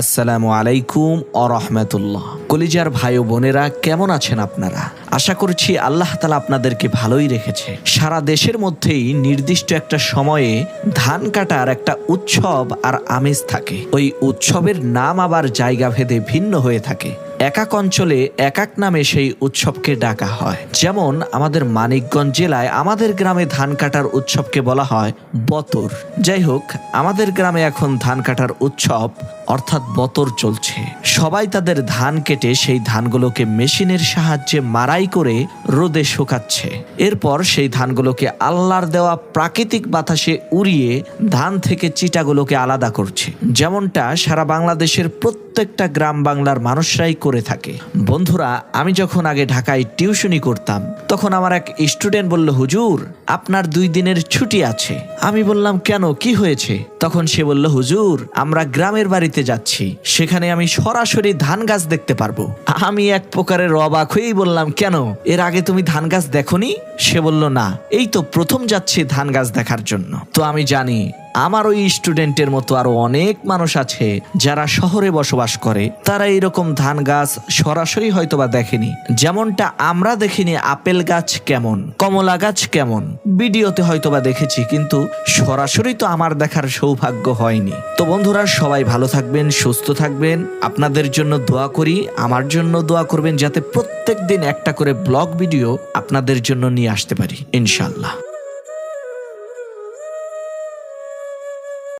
আসসালামু আলাইকুম আরহামতুল্লাহ কলিজার ভাই বোনেরা, কেমন আছেন আপনারা? আশা করছি আল্লাহ তালা আপনাদেরকে ভালোই রেখেছে। সারা দেশের মধ্যেই নির্দিষ্ট একটা সময়ে ধান কাটার একটা উৎসব আর আমেজ থাকে। ওই উৎসবের নাম আবার জায়গা ভেদে ভিন্ন হয়ে থাকে। এক এক অঞ্চলে এক এক নামে সেই উৎসবকে ডাকা হয়। যেমন আমাদের মানিকগঞ্জ জেলায় আমাদের গ্রামে ধান কাটার উৎসবকে বলা হয় বতর। যাই হোক, আমাদের গ্রামে এখন ধান কাটার উৎসব অর্থাৎ বতর চলছে। সবাই তাদের ধান কেটে সেই ধানগুলোকে মেশিনের সাহায্যে মারাই করে রোদে শুকাচ্ছে। এরপর সেই ধানগুলোকে আল্লাহর দেওয়া প্রাকৃতিক বাতাসে উড়িয়ে ধান থেকে চিটাগুলোকে আলাদা করছে। যেমনটা সারা বাংলাদেশের প্রত্যেকটা গ্রাম বাংলার মানুষরাই করে থাকে। বন্ধুরা, আমি যখন আগে ঢাকায় টিউশনি করতাম, তখন আমার এক স্টুডেন্ট বলল, হুজুর, আপনার দুই দিনের ছুটি আছে। আমি বললাম, কেন? কি হয়েছে? তখন সে বলল, হুজুর, আমরা গ্রামের বাড়িতে যাচ্ছি। সেখানে আমি সরাসরি ধান গাছ দেখতে পারব। আমি এক প্রকারের অবাক হয়েই বললাম, কেন? এর আগে তুমি ধান গাছ দেখনি? সে বলল, না, এই তো প্রথম যাচ্ছি ধান গাছ দেখার জন্য। তো আমি জানি আমার ওই স্টুডেন্টের মতো আরও অনেক মানুষ আছে যারা শহরে বসবাস করে। তারা এরকম ধান গাছ সরাসরি হয়তোবা দেখেনি। যেমনটা আমরা দেখিনি আপেল গাছ কেমন, কমলা গাছ কেমন। ভিডিওতে হয়তোবা দেখেছি, কিন্তু সরাসরি তো আমার দেখার সৌভাগ্য হয়নি। তো বন্ধুরা, সবাই ভালো থাকবেন, সুস্থ থাকবেন। আপনাদের জন্য দোয়া করি, আমার জন্য দোয়া করবেন, যাতে প্রত্যেক দিন একটা করে ব্লগ ভিডিও আপনাদের জন্য নিয়ে আসতে পারি ইনশাল্লাহ